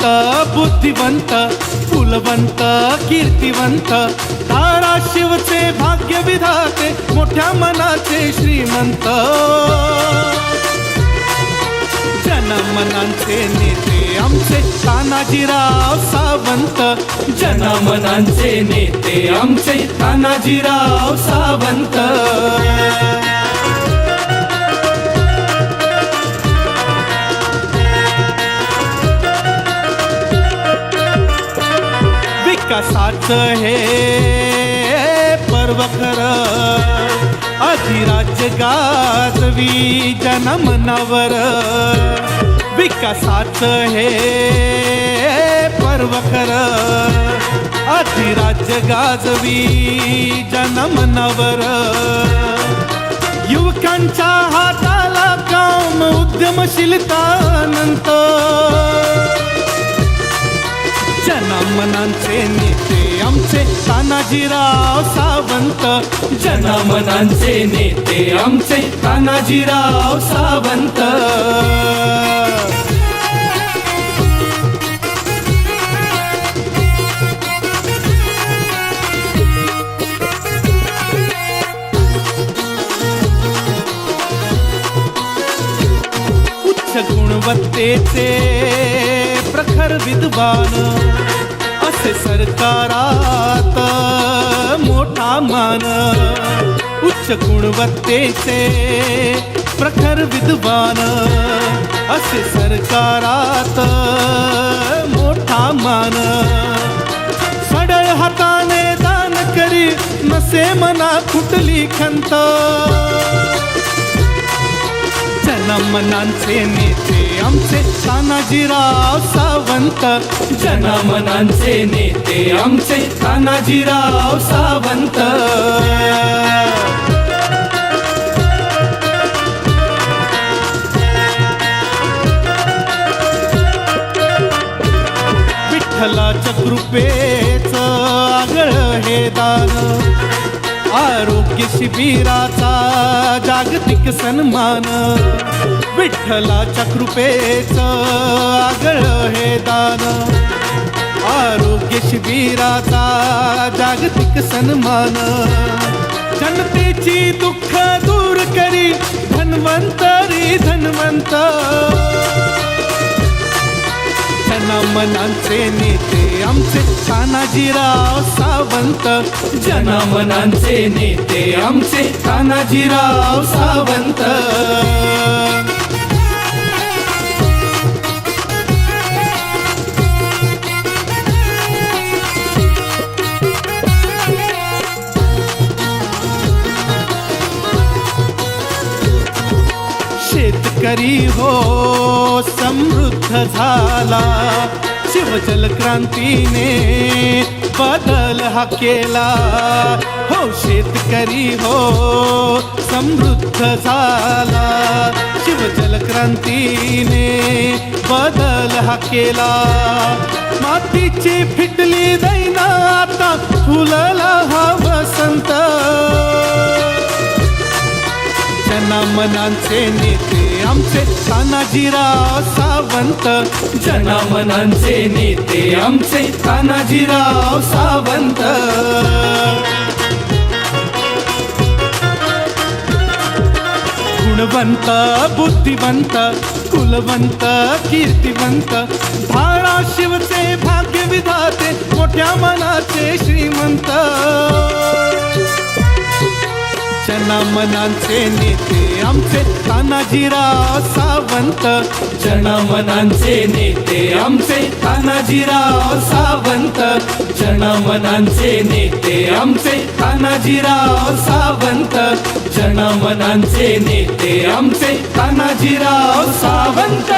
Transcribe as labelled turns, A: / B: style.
A: गुणवंत बुद्धिवंत कुलवंत कीर्तिवंत धाराशिवचे भाग्य विधाते मोठ्या मनाचे श्रीमंत जनमनांचे नेते आमचे तानाजीराव सावंत
B: जनमनांचे नेते आमचे तानाजीराव सावंत
A: साथ हे पर्व खरं। गाजवी गाजवी जनमनावर विकासाचं हे पर्व खरं। गाजवी गाजवी जनमनावर युवकांच्या हाताला काम उद्यमशीलता नंतर मनांचे नेते आमचे तानाजीराव सावंत.
B: जनमनांचे नेते आमचे तानाजीराव सावंत.
A: उच्च गुणवत्तेचे प्रखर विद्वान. असे सरकारात मोठा मान उच्च गुणवत्तेचे प्रखर विद्वान असे सरकारात मोठा मान. सडळ हाताने दान करी नसे मना कुठली खंत. जनमनांचे नेते आमचे तानाजीराव सावंत.
B: जनमनांचे नेते आमचे तानाजीराव सावंत.
A: विठ्ठलाच्या कृपेच आगळ हे दान. आरोग्य शिबिराचा जागतिक सन्मान. विठ्ठलाच्या कृपेच आगळ हे दान. आरोग्य शिबिराचा जागतिक सन्मान. जनतेची दुःख दूर करी धन्वंतरी धन्वंत. जनमनांचे नेते आमचे तानाजीराव सावंत.
B: जनमनांचे नेते आमचे तानाजीराव सावंत.
A: शेतकरी हो समृद्ध झाला. शिवजल क्रांतीने बदल हा केला. हो शेतकरी हो समृद्ध झाला. शिवजल क्रांतीने बदल हा केला. मातीची फिटली दैना आता फुलला हा वसंत. जनमनांचे नेते आमचे तानाजीराव सावंत.
B: जनमनांचे नेते आमचे तानाजीराव सावंत.
A: गुणवंत बुद्धिवंत कुलवंत कीर्तिवंत. धाराशिवचे भाग्य विधाते मोठ्या मनाचे श्रीमंत. जनमनांचे नेते आमचे तानाजीराव सावंत.
B: जनमनांचे नेते आमचे तानाजीराव सावंत. जनमनांचे नेते आमचे तानाजीराव सावंत. जनमनांचे नेते आमचे तानाजीराव सावंत.